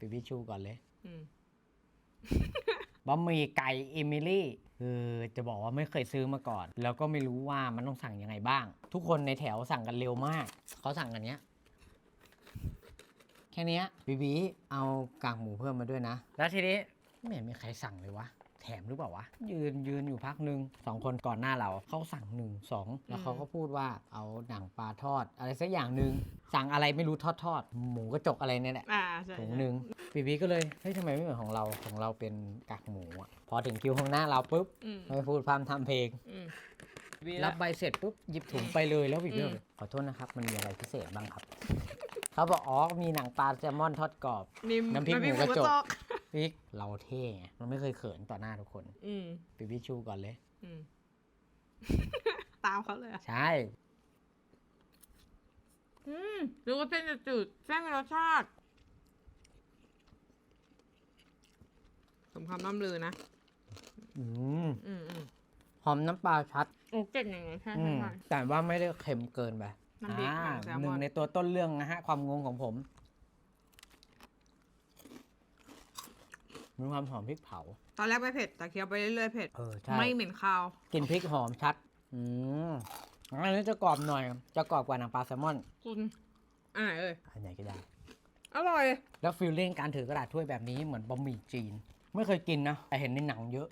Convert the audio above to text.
ปิดวิชูก่อนเลยอืมบะหมี่ไก่เอมิลี่คือจะบอกว่าไม่เคยซื้อมาก่อน แล้วก็ไม่รู้ว่ามันต้องสั่งยังไงบ้าง ทุกคนในแถวสั่งกันเร็วมากเขาสั่งกันเนี้ย แค่เนี้ยบีบีเอากากหมูเพิ่มมาด้วยนะ แล้วทีนี้ไม่เห็นมีใครสั่งเลยวะ แถมหรือเปล่าวะ ยืนยืนอยู่พักหนึ่งสองคนก่อนหน้าเราเขาสั่งหนึ่งสองแล้วเขาก็พูดว่าเอาหนังปลาทอด อะไรสักอย่างหนึ่งสั่งอะไรไม่รู้ทอดทอดหมูกระจกอะไรเนี่ยแหละอ่าใช่ถุงหนึ่งบีบีก็เลยเฮ้ยทำไมไม่เหมือนของเราของเราเป็นกากหมูอะพอถึงคิวข้างหน้าเราปุ๊บอืมไม่พูดพร่ำทำเพลง อืม รับใบเสร็จปุ๊บหยิบถุงไปเลยแล้วบีบีอืมก็เลยขอโทษนะครับ มันมีอะไรพิเศษบ้างครับ เขาบอกอ๋อมีหนังปลาแซลมอนทอดกรอบนิ่มน้ำพริกหมูกระจก พริกเราเท่ไงมันไม่เคยเขินต่อหน้าทุกคน อืมบีบีชูก่อนเลย อืม ตามเขาเลยอะใช่ อืมดูว่าเส้นจะจืดเส้นมีรสชาติ สมคำล่ำลือนะ อืมอืมอืมหอมน้ำปลาชัด โอ้เก่งอย่างไงใช่อืใช่มใช่ แต่ว่าไม่ได้เค็มเกินไปน้ำพริกอ่าหนังแซลมอน หนึ่งในตัวต้นเรื่องนะฮะ ความงงของผม มีความหอมพริกเผา ตอนแรกไม่เผ็ดแต่เคี้ยวไปเรื่อยๆเผ็ด เออใช่ไม่เหม็นคาว กลิ่นพริกหอมชัด อืมอันนี้จะกรอบหน่อย จะกรอบกว่าหนังปลาแซลมอน คุณอ่าเอ้ยอันไหนก็ได้ อร่อย แล้วฟิลลิ่งการถือกระดาษถ้วยแบบนี้เหมือนบะหมี่จีน ไม่เคยกินนะแต่เห็นในหนังเยอะ